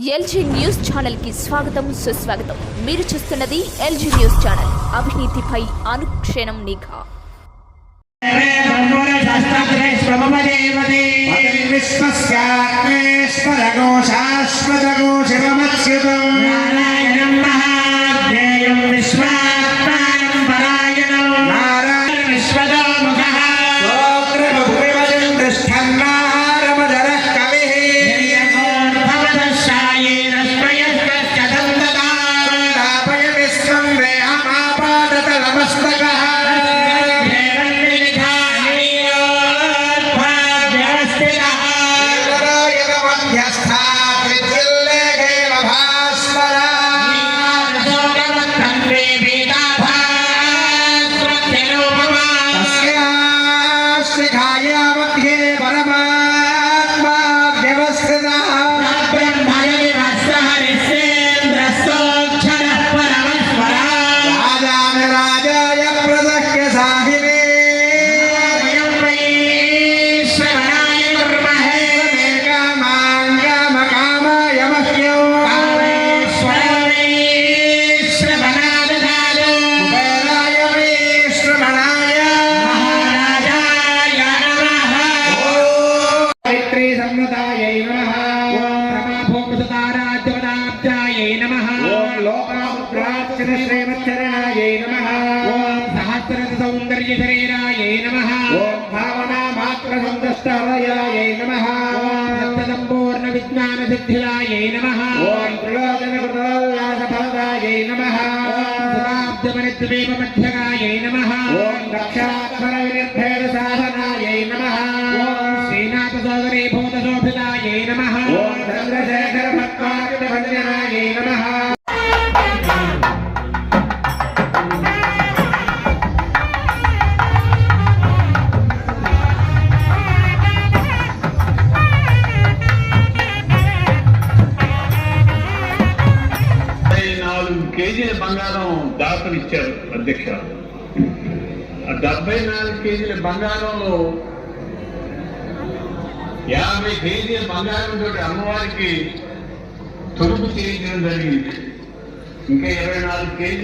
LG news ఛానల్కి స్వాగతం సుస్వాగతం. మీరు చూస్తున్నది ఎల్జీ న్యూస్ ఛానల్. అవినీతిపై అనుక్షణం నిఘా. విశ్వస్యాత్మేశ్వరగోశాశ్వతగోశివమచ్యుతం नमः ॐ लोकामुद्राक्षरश्रेमच्चरणायै नमः ॐ सहस्रसौन्दर्यशरीरायै नमः ॐ भावनामात्रसन्तुष्टालयायै नमः सत्सम्पूर्णविज्ञानसिद्धिलायै नमः ॐ त्रिलोचनकृतोल्लासफलदायै नमः ैवमध्यगायै नमः ॐ दक्षात्मरविनिर्भेदसाधनायै नमः ॐ श्रीनाथसोदरे भूतशोभितायै नमः బంగారం దాతలు ఇచ్చారు అధ్యక్ష. ఆ డెబ్బై నాలుగు కేజీల బంగారంలో యాభై కేజీల బంగారం తోటి అమ్మవారికి తొలుపు చేయించడం జరిగింది. ఇంకా ఇరవై నాలుగు కేజీలు